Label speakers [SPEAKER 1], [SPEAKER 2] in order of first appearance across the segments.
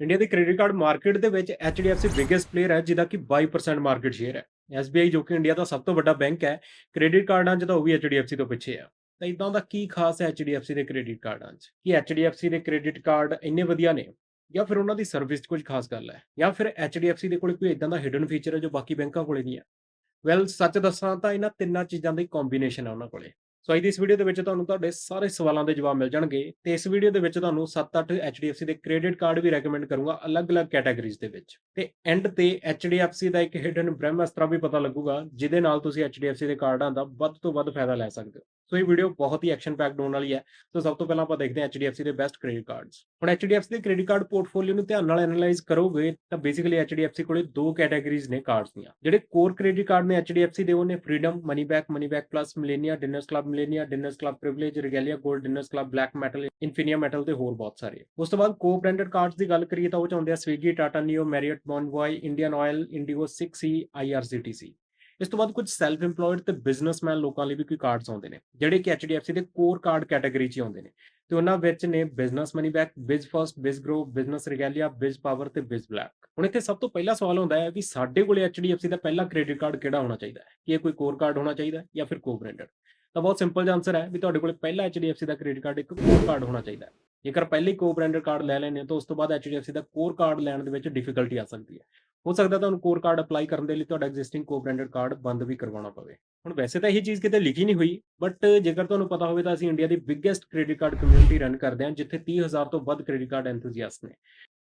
[SPEAKER 1] India ਦੀ credit card market ਦੇ ਵਿੱਚ HDFC ਬਿਗੇਸਟ ਪਲੇਅਰ ਹੈ, ਜਿਹਦਾ ਕਿ 22% ਮਾਰਕੀਟ ਸ਼ੇਅਰ ਹੈ। SBI ਜੋ ਕਿ ਇੰਡੀਆ ਦਾ ਸਭ ਤੋਂ ਵੱਡਾ ਬੈਂਕ ਹੈ ਕ੍ਰੈਡਿਟ ਕਾਰਡਾਂ 'ਚ ਤਾਂ ਉਹ ਵੀ HDFC ਤੋਂ ਪਿੱਛੇ ਆ। ਤਾਂ ਇਦਾਂ ਦਾ ਕੀ ਖਾਸ ਹੈ HDFC ਦੇ ਕ੍ਰੈਡਿਟ ਕਾਰਡਾਂ 'ਚ? ਕਿ HDFC ਦੇ ਕ੍ਰੈਡਿਟ ਕਾਰਡ ਇੰਨੇ ਵਧੀਆ ਨੇ? ਜਾਂ ਫਿਰ ਉਹਨਾਂ ਦੀ ਸਰਵਿਸ 'ਚ ਕੁਝ ਖਾਸ ਗੱਲ ਹੈ? ਜਾਂ ਫਿਰ HDFC ਦੇ ਕੋਲ ਕੋਈ ਇਦਾਂ ਦਾ ਹਿਡਨ ਫੀਚਰ ਹੈ ਜੋ ਬਾਕੀ ਬੈਂਕਾਂ ਕੋਲੇ ਨਹੀਂ ਹੈ? ਵੈਲ ਸੱਚ ਦੱਸਾਂ ਤਾਂ ਇਹਨਾਂ ਤਿੰਨਾਂ ਚੀਜ਼ਾਂ ਦੀ ਕੰਬੀਨੇਸ਼ਨ ਹੈ ਉਹਨਾਂ ਕੋਲੇ। ਸੋ ਅੱਜ ਦੀ ਇਸ ਵੀਡੀਓ ਦੇ ਵਿੱਚ ਤੁਹਾਨੂੰ ਤੁਹਾਡੇ ਸਾਰੇ ਸਵਾਲਾਂ ਦੇ ਜਵਾਬ ਮਿਲ ਜਾਣਗੇ ਤੇ ਇਸ ਵੀਡੀਓ ਦੇ ਵਿੱਚ ਤੁਹਾਨੂੰ 7-8 HDFC ਦੇ ਕ੍ਰੈਡਿਟ ਕਾਰਡ ਵੀ ਰეკਮੈਂਡ ਕਰੂੰਗਾ ਅਲੱਗ-ਅਲੱਗ ਕੈਟਾਗਰੀਜ਼ ਦੇ ਵਿੱਚ। ਤੇ ਐਂਡ ਤੇ HDFC ਦਾ ਇੱਕ ਹਿਡਨ ਬ੍ਰਹਮਾਸਤਰਾ ਵੀ ਪਤਾ ਲੱਗੂਗਾ, ਜਿਹਦੇ ਨਾਲ ਤੁਸੀਂ HDFC ਦੇ ਕਾਰਡਾਂ ਦਾ ਵੱਧ ਤੋਂ ਵੱਧ ਫਾਇਦਾ ਲੈ ਸਕਦੇ ਹੋ। ਸੋ ਇਹ ਵੀਡੀਓ ਬਹੁਤ ਹੀ ਐਕਸ਼ਨ ਪੈਕਡ ਹੋਣ ਵਾਲੀ ਹੈ। ਸੋ ਸਭ ਤੋਂ ਪਹਿਲਾਂ ਆਪਾਂ ਦੇਖਦੇ ਹਾਂ HDFC ਦੇ ਬੈਸਟ ਕ੍ਰੈਡਿਟ ਕਾਰਡਸ ਹੁਣ HDFC ਦੇ ਕ੍ਰੈਡਿਟ ਕਾਰਡ ਪੋਰਟਫੋਲੀਓ ਨੂੰ ਧਿਆਨ ਨਾਲ ਐਨਾਲਾਈਜ਼ ਕਰੋਗੇ, ਤਾਂ ਬੇਸਿਕਲੀ HDFC ਕੋਲੇ ਦੋ ਕੈਟਾਗਰੀਜ਼ ਨੇ ਕਾਰਡਸ ਦੀਆਂ। ਜਿਹੜੇ ਕੋਰ ਕ੍ਰੈਡਿਟ ਕਾਰਡ ਨੇ HDFC ਦੇ ਉਹਨੇ Freedom money back money back plus Millennia Diners Club Millennia Diners Club Privilege Regalia Gold Diners Club Black Metal Infinia Metal ਤੇ ਹੋਰ ਬਹੁਤ ਸਾਰੇ। ਉਸ ਤੋਂ ਬਾਅਦ ਕੋ ਬ੍ਰਾਂਡਡ ਕਾਰਡਸ ਦੀ ਗੱਲ ਕਰੀਏ ਤਾਂ ਉਹ ਚ ਆਉਂਦੇ ਆ Swiggy Tata Neu Marriott Bonvoy Indian Oil IndiGo 6E IRCTC ਇਸ ਤੋਂ ਬਾਅਦ ਕੁਝ ਸੈਲਫ ਏਮਪਲੋਇਡ ਤੇ ਬਿਜ਼ਨਸਮੈਨ ਲੋਕਾਂ ਲਈ ਵੀ ਕੋਈ ਕਾਰਡਸ ਆਉਂਦੇ ਨੇ, ਜਿਹੜੇ ਕਿ HDFC ਦੇ ਕੋਰ ਕਾਰਡ ਕੈਟਾਗਰੀ 'ਚ ਆਉਂਦੇ ਨੇ। ਤੇ ਉਹਨਾਂ ਵਿੱਚ ਨੇ business money back biz first biz grow business Regalia biz power ਤੇ ਬਿਜ਼ ਬਲੈਕ ਹੁਣ ਇੱਥੇ ਸਭ ਤੋਂ ਪਹਿਲਾ ਸਵਾਲ ਹੁੰਦਾ ਹੈ ਵੀ ਸਾਡੇ ਕੋਲੇ HDFC ਦਾ ਪਹਿਲਾ ਕ੍ਰੈਡਿਟ ਕਾਰਡ ਕਿਹੜਾ ਹੋਣਾ ਚਾਹੀਦਾ ਹੈ? ਕਿ ਇਹ ਕੋਈ ਕੋਰ ਕਾਰਡ ਹੋਣਾ ਚਾਹੀਦਾ ਹੈ ਜਾਂ ਫਿਰ ਕੋ ਬ੍ਰਾਂਡਡ ਤਾਂ ਬਹੁਤ ਸਿੰਪਲ ਜਿਹਾ ਆਨਸਰ ਹੈ ਵੀ ਤੁਹਾਡੇ ਕੋਲੇ ਪਹਿਲਾ HDFC ਦਾ ਕ੍ਰੈਡਿਟ ਕਾਰਡ ਇੱਕ ਕੋਰ ਕਾਰਡ ਹੋਣਾ ਚਾਹੀਦਾ ਹੈ। ਜੇਕਰ ਪਹਿਲੇ ਕੋ ਬ੍ਰਾਂਡਡ ਕਾਰਡ ਲੈ ਲੈਣੇ ਤਾਂ ਉਸ ਤੋਂ ਬਾਅਦ HDFC ਦਾ ਕੋਰ ਕਾਰਡ ਲੈਣ ਦੇ ਵਿੱਚ ਡਿਫਿਕਲਟੀ ਆ ਸਕਦੀ ਹੈ। ਹੋ ਸਕਦਾ ਤੁਹਾਨੂੰ ਕੋਰ ਕਾਰਡ ਅਪਲਾਈ ਕਰਨ ਦੇ ਲਈ ਤੁਹਾਡਾ ਐਗਜ਼ਿਸਟਿੰਗ ਕੋ ਬ੍ਰਾਂਡਡ ਕਾਰਡ ਬੰਦ ਵੀ ਕਰਵਾਉਣਾ ਪਵੇ। ਹੁਣ ਵੈਸੇ ਤਾਂ ਇਹ ਚੀਜ਼ ਕਿਤੇ ਲਿਖੀ ਨਹੀਂ ਹੋਈ ਬਟ ਜੇਕਰ ਤੁਹਾਨੂੰ ਪਤਾ ਹੋਵੇ ਤਾਂ ਅਸੀਂ ਇੰਡੀਆ ਦੀ biggest credit card community run ਕਰਦੇ ਹਾਂ, ਜਿੱਥੇ 30000 ਤੋਂ ਵੱਧ ਕ੍ਰੈਡਿਟ ਕਾਰਡ ਐਂਥੂਸੀਆਸਟ ਨੇ।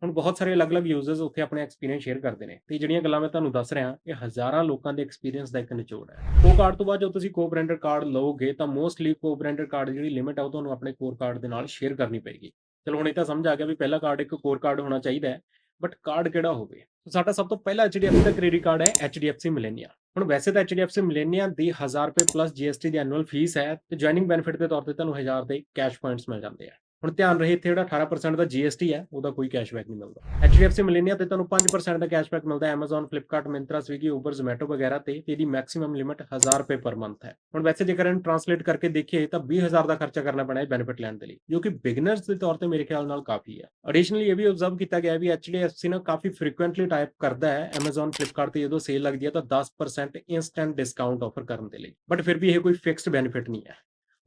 [SPEAKER 1] ਹੁਣ ਬਹੁਤ ਸਾਰੇ ਅਲੱਗ-ਅਲੱਗ ਯੂਜ਼ਰਸ ਉੱਥੇ ਆਪਣੇ ਐਕਸਪੀਰੀਅੰਸ ਸ਼ੇਅਰ ਕਰਦੇ ਨੇ। ਤੇ ਜਿਹੜੀਆਂ ਗੱਲਾਂ ਮੈਂ ਤੁਹਾਨੂੰ ਦੱਸ ਰਿਹਾ, ਇਹ ਹਜ਼ਾਰਾਂ ਲੋਕਾਂ ਦੇ ਐਕਸਪੀਰੀਅੰਸ ਦਾ ਇੱਕ ਨਿਚੋੜ ਹੈ। ਕੋ ਕਾਰਡ ਤੋਂ ਬਾਅਦ ਜਦੋਂ ਤੁਸੀਂ ਕੋ ਬ੍ਰਾਂਡਡ ਕਾਰਡ ਲਓਗੇ, ਤਾਂ ਮੋਸਟਲੀ ਕੋ ਬ੍ਰਾਂਡਡ ਕਾਰਡ ਜਿਹੜੀ ਲਿਮਿਟ ਆ, ਉਹ ਤੁਹਾਨੂੰ ਆਪਣੇ ਕੋਰ ਕਾਰਡ ਦੇ ਨਾਲ ਸ਼ੇਅਰ ਕਰਨੀ ਪਏਗੀ। ਚਲੋ ਹੁਣ ਇਹ ਤਾਂ ਸਮਝ ਆ ਗਿਆ ਵੀ ਪਹਿਲਾ ਕਾਰਡ ਇੱਕ ਕੋਰ ਕਾਰਡ ਹੋਣਾ ਚਾਹੀਦਾ ਹੈ ਬਟ ਕਾਰਡ ਕਿਹੜਾ ਹੋਵੇ? ਸਾਡਾ ਸਭ ਤੋਂ ਪਹਿਲਾ HDFC ਦਾ ਕ੍ਰੈਡਿਟ ਕਾਰਡ ਹੈ HDFC ਮਿਲੇਨੀਆ ਹੁਣ ਵੈਸੇ ਤਾਂ HDFC ਮਿਲੇਨੀਆ ਦੀ 1000 ਰੁਪਏ ਪਲੱਸ GST ਦੀ ਐਨੂਅਲ ਫੀਸ ਹੈ ਤੇ ਜੁਆਇਨਿੰਗ ਬੈਨੀਫਿਟ ਦੇ ਤੌਰ ਤੇ ਤੁਹਾਨੂੰ 1000 ਦੇ ਕੈਸ਼ ਪੁਆਇੰਟਸ ਮਿਲ ਜਾਂਦੇ ਆ। ਹੁਣ ਧਿਆਨ ਰਹੇ ਇੱਥੇ ਜਿਹੜਾ 18% ਦਾ GST ਹੈ, ਉਹਦਾ ਕੋਈ ਕੈਸ਼ਬੈਕ ਨਹੀਂ ਮਿਲਦਾ। HDFC ਮਿਲੇਨੀਆ ਤੇ ਤੁਹਾਨੂੰ 5% ਦਾ ਕੈਸ਼ਬੈਕ ਮਿਲਦਾ ਹੈ, Amazon, Flipkart, Myntra, Swiggy, Uber, Zomato ਵਗੈਰਾ ਤੇ ਇਹਦੀ ਮੈਕਸਿਮਮ ਲਿਮਿਟ 1000 ਰੁਪਏ ਪਰ ਮੰਥ ਹੈ। ਹੁਣ ਵੈਸੇ ਜੇਕਰ ਇਹਨੂੰ ਟ੍ਰਾਂਸਲੇਟ ਕਰਕੇ ਦੇਖੀਏ ਤਾਂ 20000 ਦਾ ਖਰਚਾ ਕਰਨਾ ਪੈਣਾ ਹੈ ਬੈਨੀਫਿਟ ਲੈਣ ਦੇ ਲਈ, ਜੋ ਕਿ ਬਿਗਨਰਸ ਦੇ ਤੌਰ ਤੇ ਮੇਰੇ ਖਿਆਲ ਨਾਲ ਕਾਫੀ ਹੈ। ਐਡੀਸ਼ਨਲੀ ਇਹ ਵੀ ਆਬਜ਼ਰਵ ਕੀਤਾ ਗਿਆ ਹੈ ਵੀ HDFC ਨਾ ਕਾਫੀ ਫ੍ਰੀਕੁਐਂਟਲੀ ਟਾਈਪ ਕਰਦਾ ਹੈ, Amazon, Flipkart ਤੇ ਜਦੋਂ ਸੇਲ ਲੱਗਦੀ ਹੈ ਤਾਂ 10% ਇਨਸਟੈਂਟ ਡਿਸਕਾਊਂਟ ਆਫਰ ਕਰਨ ਦੇ ਲਈ। ਬਟ ਫਿਰ ਵੀ ਇਹ ਕੋਈ ਫਿਕਸਡ ਬੈਨੀਫਿਟ ਨਹੀਂ ਹੈ।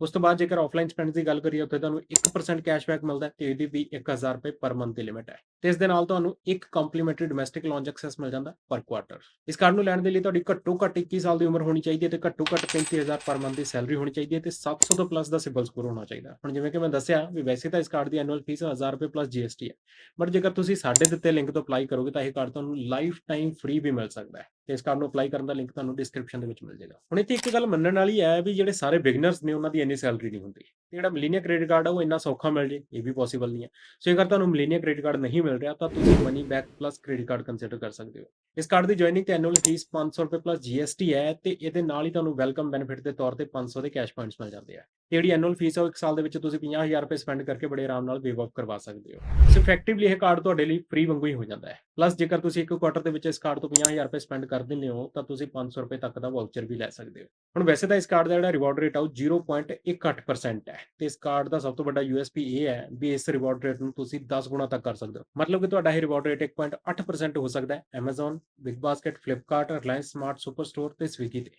[SPEAKER 1] ਉਸ ਤੋਂ ਬਾਅਦ ਜੇਕਰ ਆਫਲਾਈਨ ਸਪੈਂਡ ਦੀ ਗੱਲ ਕਰੀਏ, ਉੱਥੇ ਤੁਹਾਨੂੰ 1% ਕੈਸ਼ਬੈਕ ਮਿਲਦਾ ਹੈ ਤੇ ਇਹਦੀ ਵੀ 1000 ਰੁਪਏ ਪਰ ਮੰਥ ਦੀ ਲਿਮਿਟ ਹੈ। ਤੇ ਇਸ ਦੇ ਨਾਲ ਤੁਹਾਨੂੰ ਇੱਕ ਕੰਪਲੀਮੈਂਟਰੀ ਡੋਮੈਸਟਿਕ ਲੌਂਜ ਐਕਸੈਸ ਮਿਲ ਜਾਂਦਾ ਪਰ ਕੁਆਟਰ ਇਸ ਕਾਰਡ ਨੂੰ ਲੈਣ ਦੇ ਲਈ ਤੁਹਾਡੀ ਘੱਟੋ ਘੱਟ 21 ਸਾਲ ਦੀ ਉਮਰ ਹੋਣੀ ਚਾਹੀਦੀ ਹੈ ਤੇ ਘੱਟੋ ਘੱਟ 35000 ਪਰ ਮੰਥ ਦੀ ਸੈਲਰੀ ਹੋਣੀ ਚਾਹੀਦੀ ਹੈ ਤੇ 700 ਤੋਂ ਪਲੱਸ ਦਾ ਸਿਬਲ ਸਕੋਰ ਹੋਣਾ ਚਾਹੀਦਾ ਹੁਣ ਜਿਵੇਂ ਕਿ ਮੈਂ ਦੱਸਿਆ ਵੀ ਵੈਸੇ ਤਾਂ ਇਸ ਕਾਰਡ ਦੀ ਐਨੂਅਲ ਫੀਸ 1000 ਰੁਪਏ ਪਲੱਸ GST ਹੈ। ਬਟ ਜੇਕਰ ਤੁਸੀਂ ਸਾਡੇ ਦਿੱਤੇ ਲਿੰਕ ਤੋਂ ਅਪਲਾਈ ਕਰੋਗੇ ਤਾਂ ਇਹ ਕਾਰਡ ਤੁਹਾਨੂੰ ਲਾਈਫ ਟਾਈਮ ਫ੍ਰੀ ਵੀ ਮਿਲ ਸਕਦਾ ਹੈ। ਤੇ ਇਸ ਕਾਰਡ ਨੂੰ ਅਪਲਾਈ ਕਰਨ ਦਾ ਲਿੰਕ ਤੁਹਾਨੂੰ ਡਿਸਕ੍ਰਿਪਸ਼ਨ ਦੇ ਵਿੱਚ ਮਿਲ ਜਾਏਗਾ। ਹੁਣ ਇੱਥੇ ਇੱਕ ਗੱਲ ਮੰਨਣ ਵਾਲੀ ਹੈ ਵੀ ਜਿਹੜੇ ਸਾਰੇ ਬਿਗਨਰਸ ਨੇ ਉਹਨਾਂ ਦੀ ਇੰਨੀ ਸੈਲਰੀ ਨਹੀਂ ਹੁੰਦੀ। ਤੇ ਜਿਹੜਾ ਮਿਲੀਨੀਆ ਕ੍ਰੈਡਿਟ ਕਾਰਡ ਆ ਉਹ ਇੰਨਾ ਸੌਖਾ ਮਿਲ ਜੇ, ਇਹ ਵੀ ਪੋਸੀਬਲ ਨਹੀਂ ਹੈ। ਸੋ ਜੇਕਰ ਤੁਹਾਨੂੰ ਮਿਲੀਨੀਆ ਕ੍ਰੈਡਿਟ ਕਾਰਡ ਨਹੀਂ ਮਿਲ ਰਿਹਾ ਤਾਂ ਤੁਸੀਂ money back plus credit card consider ਕਰ ਸਕਦੇ ਹੋ। ਇਸ ਕਾਰਡ ਦੀ ਜੁਆਇਨਿੰਗ ਤੇ ਐਨੂਅਲ ਫੀਸ 500 ਰੁਪਏ ਪਲੱਸ GST ਹੈ ਤੇ ਇਹਦੇ ਨਾਲ ਹੀ ਤੁਹਾਨੂੰ ਵੈਲਕਮ ਬੈਨੀਫਿਟ ਦੇ ਤੌਰ ਤੇ 500 ਦੇ ਕੈਸ਼ ਪੁਆਇੰਟਸ ਮਿਲ ਜਾਂਦੇ ਆ। ਤੇ ਜਿਹੜੀ ਐਨੂਅਲ ਫੀਸ ਹੈ ਉਹ ਇੱਕ ਸਾਲ ਦੇ ਵਿੱਚ ਤੁਸੀਂ 50000 ਰੁਪਏ ਸਪੈਂਡ ਕਰਕੇ ਬੜੇ ਆਰਾਮ ਨਾਲ ਵੇਵ ਆਫ ਕਰਵਾ ਸਕਦੇ ਹੋ। ਸੋ ਇਫੈਕਟਿਵਲੀ ਇਹ ਕਾਰਡ ਤੁਹਾਡੇ ਲਈ ਫ੍ਰੀ ਵਾਂਗੂ ਹੀ ਹੋ ਜਾਂਦਾ ਹੈ। ਪਲੱਸ ਜੇਕਰ ਤੁਸੀਂ ਇੱਕ ਕੁਆਟਰ ਦੇ ਵਿੱਚ ਇਸ ਕਾਰਡ ਤੋਂ 50000 ਰੁਪਏ ਸਪੈਂਡ ਕਰ ਦਿੰਦੇ ਹੋ ਤਾਂ ਤੁਸੀਂ 500 ਰੁਪਏ ਤੱਕ ਦਾ ਵਾਊਚਰ ਵੀ ਲੈ ਸਕਦੇ ਹੋ। ਹੁਣ ਵੈਸੇ ਤਾਂ ਇਸ ਕਾਰਡ ਦਾ ਜਿਹੜਾ ਰਿਵਾਰਡ ਰੇਟ ਆ ਉਹ 0.18% ਹੈ। ਤੇ ਇਸ ਕਾਰਡ ਦਾ ਸਭ ਤੋਂ ਵੱਡਾ USP ਇਹ ਹੈ ਵੀ ਇਸ ਰਿਵਾਰਡ ਰੇਟ ਨੂੰ ਤੁਸੀਂ 10 ਗੁਣਾ ਤੱਕ ਕਰ ਸਕਦੇ ਹੋ। ਮਤਲਬ ਕਿ ਤੁਹਾਡਾ ਇਹ ਰਿਵਾਰਡ ਰੇਟ 1.8% ਹੋ ਸਕਦਾ ਹੈ। Amazon, Big Flipkart, Reliance Smart Superstore ਤੇ Swiggy ਤੇ।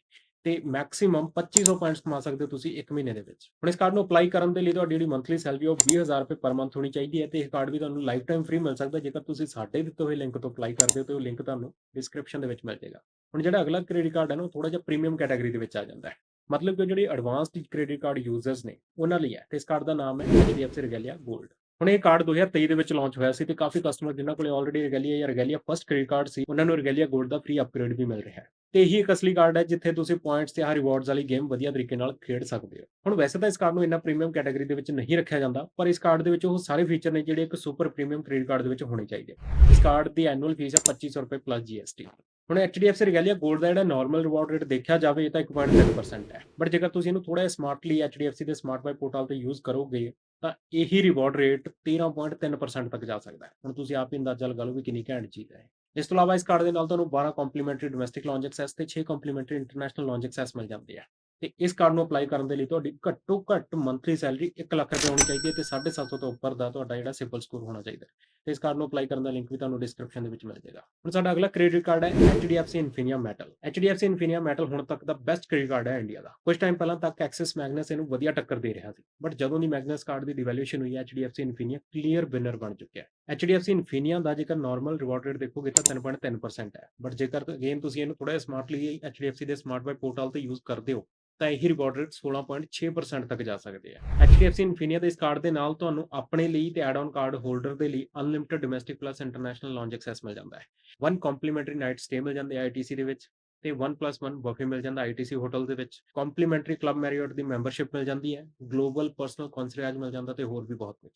[SPEAKER 1] ਤੇ ਮੈਕਸਿਮਮ 2500 ਪੁਆਇੰਟਸ ਕਮਾ ਸਕਦੇ ਹੋ ਤੁਸੀਂ 1 ਮਹੀਨੇ ਦੇ ਵਿੱਚ। ਹੁਣ ਇਸ ਕਾਰਡ ਨੂੰ ਅਪਲਾਈ ਕਰਨ ਦੇ ਲਈ ਤੁਹਾਡੀ ਜਿਹੜੀ ਮੰਥਲੀ ਸੈਲਰੀ ਉਹ 20000 ਰੁਪਏ ਪਰ ਮੰਥ ਹੋਣੀ ਚਾਹੀਦੀ ਹੈ ਤੇ ਇਹ ਕਾਰਡ ਵੀ ਤੁਹਾਨੂੰ ਲਾਈਫ ਟਾਈਮ ਫ੍ਰੀ ਮਿਲ ਸਕਦਾ ਜੇਕਰ ਤੁਸੀਂ ਸਾਡੇ ਦਿੱਤੇ ਹੋਏ ਲਿੰਕ ਤੋਂ ਅਪਲਾਈ ਕਰਦੇ ਹੋ ਤੇ ਉਹ ਲਿੰਕ ਤੁਹਾਨੂੰ ਡਿਸਕ੍ਰਿਪਸ਼ਨ ਦੇ ਵਿੱਚ ਮਿਲ ਜਾਏਗਾ। ਹੁਣ ਜਿਹੜਾ ਅਗਲਾ ਕ੍ਰੈਡਿਟ ਕਾਰਡ ਹੈ ਨਾ ਉਹ ਥੋੜਾ ਜਿਹਾ ਪ੍ਰੀਮੀਅਮ ਕੈਟਾਗਰੀ ਦੇ ਵਿੱਚ ਆ ਜਾਂਦਾ ਹੈ। ਮਤਲਬ ਕਿ ਜਿਹੜੇ ਐਡਵਾਂਸਡ ਕ੍ਰੈਡਿਟ ਕਾਰਡ ਯੂਜ਼ਰਸ ਨੇ, ਉਹਨਾਂ ਲਈ ਹੈ ਤੇ ਇਸ ਕਾਰਡ ਦਾ ਨਾਮ ਹੈ HDFC Regalia Gold ਹੁਣ ਇਹ ਕਾਰਡ 2023 ਦੇ ਵਿੱਚ ਲਾਂਚ ਹੋਇਆ ਸੀ ਤੇ ਕਾਫੀ ਕਸਟਮਰ ਜਿਨ੍ਹਾਂ ਕੋਲੇ ਆਲਰੇਡੀ Regalia ਜਾਂ ਰਗੈਲੀਆ ਫਸਟ ਕ੍ਰੈਡਿਟ ਕਾਰਡ ਸੀ, ਉਹਨਾਂ ਨੂੰ ਰਗੈਲੀਆ ਗੋਲਡ ਦਾ ਫ੍ਰੀ ਅਪਗ੍ਰੇਡ ਵੀ ਮਿਲ ਰਿਹਾ ਹੈ। ਤੇ ਇਹੀ ਇੱਕ ਅਸਲੀ ਕਾਰਡ ਹੈ ਜਿੱਥੇ ਤੁਸੀਂ ਪੁਆਇੰਟਸ ਤੇ ਆ ਰਿਵਾਰਡਸ ਵਾਲੀ ਗੇਮ ਵਧੀਆ ਤਰੀਕੇ ਨਾਲ ਖੇਡ ਸਕਦੇ ਹੋ। ਹੁਣ ਵੈਸੇ ਤਾਂ ਇਸ ਕਾਰਡ ਨੂੰ ਇੰਨਾ ਪ੍ਰੀਮੀਅਮ ਕੈਟਾਗਰੀ ਦੇ ਵਿੱਚ ਨਹੀਂ ਰੱਖਿਆ ਜਾਂਦਾ, ਪਰ ਇਸ ਕਾਰਡ ਦੇ ਵਿੱਚ ਉਹ ਸਾਰੇ ਫੀਚਰ ਨੇ ਜਿਹੜੇ ਇੱਕ ਸੁਪਰ ਪ੍ਰੀਮੀਅਮ ਕ੍ਰੈਡਿਟ ਕਾਰਡ ਦੇ ਵਿੱਚ ਹੋਣੇ ਚਾਹੀਦੇ। ਇਸ ਕਾਰਡ ਦੀ ਐਨੂਅਲ ਫੀਸ ਹੈ 2500 ਰੁਪਏ ਪਲੱਸ GST ਹੁਣ HDFC Regalia Gold ਦਾ ਜਿਹੜਾ ਨਾਰਮਲ ਰਿਵਾਰਡ ਰੇਟ ਦੇਖਿਆ ਜਾਵੇ, ਇਹ ਤਾਂ 1.3% ਹੈ। ਬਟ ਜੇਕਰ ਤੁਸੀਂ ਇਹਨੂੰ ਥੋੜਾ ਸਮਾਰਟਲੀ HDFC ਦੇ ਸਮਾਰਟ ਬਾਈ ਪੋਰਟਲ ਤੇ ਯੂਜ਼ ਕਰੋਗੇ, ਤਾਂ ਇਹੀ ਰਿਵਾਰਡ ਰੇਟ 13.3% ਤੱਕ ਜਾ ਸਕਦਾ ਹੈ। ਹੁਣ ਤੁਸੀਂ ਆਪ ਹੀ ਅੰਦਾਜ਼ਾ ਲਗਾ ਲਓ ਵੀ ਕਿੰਨੀ ਘੈਂਟ ਚੀਜ਼ ਹੈ ਇਸ ਤੋਂ ਇਲਾਵਾ ਇਸ ਕਾਰਡ ਦੇ ਨਾਲ ਤੁਹਾਨੂੰ 12 ਕੰਪਲੀਮੈਂਟਰੀ ਡੋਮੈਸਟਿਕ ਲੌਂਜ ਐਕਸੈਸ ਤੇ 6 ਕੰਪਲੀਮੈਂਟਰੀ ਇੰਟਰਨੈਸ਼ਨਲ ਲੌਂਜ ਐਕਸੈਸ ਮਿਲ ਜਾਂਦੇ ਆ। ਤੇ ਇਸ ਕਾਰਡ ਨੂੰ ਅਪਲਾਈ ਕਰਨ ਦੇ ਲਈ ਤੁਹਾਡੀ ਘੱਟੋ ਘੱਟ ਮੰਥਲੀ ਸੈਲਰੀ 1 ਲੱਖ ਰੁਪਏ ਹੋਣੀ ਚਾਹੀਦੀ ਹੈ ਤੇ 750 ਤੋਂ ਉੱਪਰ ਦਾ ਤੁਹਾਡਾ ਜਿਹੜਾ ਸਿਬਲ ਸਕੋਰ ਹੋਣਾ ਚਾਹੀਦਾ ਹੈ। ਤੇ ਇਸ ਕਾਰਡ ਨੂੰ ਅਪਲਾਈ ਕਰਨ ਦਾ ਲਿੰਕ ਵੀ ਤੁਹਾਨੂੰ ਡਿਸਕ੍ਰਿਪਸ਼ਨ ਦੇ ਵਿੱਚ ਮਿਲ ਜਾਏਗਾ। ਹੁਣ ਸਾਡਾ ਅਗਲਾ ਕ੍ਰੈਡਿਟ ਕਾਰਡ ਹੈ HDFC Infinia Metal HDFC Infinia Metal ਹੁਣ ਤੱਕ ਦਾ ਬੈਸਟ ਕ੍ਰੈਡਿਟ ਕਾਰਡ ਹੈ ਇੰਡੀਆ ਦਾ। ਕੁਝ ਟਾਈਮ ਪਹਿਲਾਂ ਤੱਕ ਐਕਸਿਸ ਮੈਗਨਸ ਇਹਨੂੰ ਵਧੀਆ ਟੱਕਰ ਦੇ ਰਿਹਾ ਸੀ। ਬਟ ਜਦੋਂ ਦੀ ਮੈਗਨਸ ਕਾਰਡ ਦੀ ਡਿਵੈਲੂਏਸ਼ਨ ਹੋਈ HDFC Infinia ਕਲੀਅਰ ਵਿਨਰ ਬਣ ਚੁੱਕਿਆ ਹੈ। HDFC Infinia ਦਾ ਜੇਕਰ ਨਾਰਮਲ ਰਿਵਾਰਡ ਰੇਟ ਦੇਖੋਗੇ ਤਾਂ 3.3% ਹੈ। ਬਟ ਜੇਕਰ ਅਗੇਨ ਤੁਸੀਂ ਇਹਨੂੰ ਥੋੜਾ ਸਮਾਰਟਲੀ HDFC ਦੇ ਸਮਾਰਟ ਬਾਈ ਪੋਰਟਲ ਤੇ ਯੂਜ਼ ਕਰਦੇ ਹੋ ਤਾਂ ਇਹੀ ਰਿਵਾਰਡ ਰੇਟ 16.6% ਤੱਕ ਜਾ ਸਕਦੇ ਆ। HDFC Infinia ਦੇ ਇਸ ਕਾਰਡ ਦੇ ਨਾਲ ਤੁਹਾਨੂੰ ਆਪਣੇ ਲਈ ਤੇ ਐਡ ਆਨ ਕਾਰਡ ਹੋਲਡਰ ਦੇ ਲਈ unlimited domestic plus international lounge access ਮਿਲ ਜਾਂਦਾ ਹੈ। ਵਨ ਕੰਪਲੀਮੈਂਟਰੀ ਨਾਈਟ ਸਟੇ ਮਿਲ ਜਾਂਦੇ ਆ ITC ਦੇ ਵਿੱਚ ਤੇ 1+1 ਬਫੇ ਮਿਲ ਜਾਂਦਾ ITC ਹੋਟਲ ਦੇ ਵਿੱਚ। ਕੰਪਲੀਮੈਂਟਰੀ ਕਲੱਬ ਮੈਰੀਅਟ ਦੀ ਮੈਂਬਰਸ਼ਿਪ ਮਿਲ ਜਾਂਦੀ ਹੈ। ਗਲੋਬਲ ਪਰਸਨਲ ਕਨਸਰਜ ਮਿਲ ਜਾਂਦਾ ਤੇ ਹੋਰ ਵੀ ਬਹੁਤ ਕੁਝ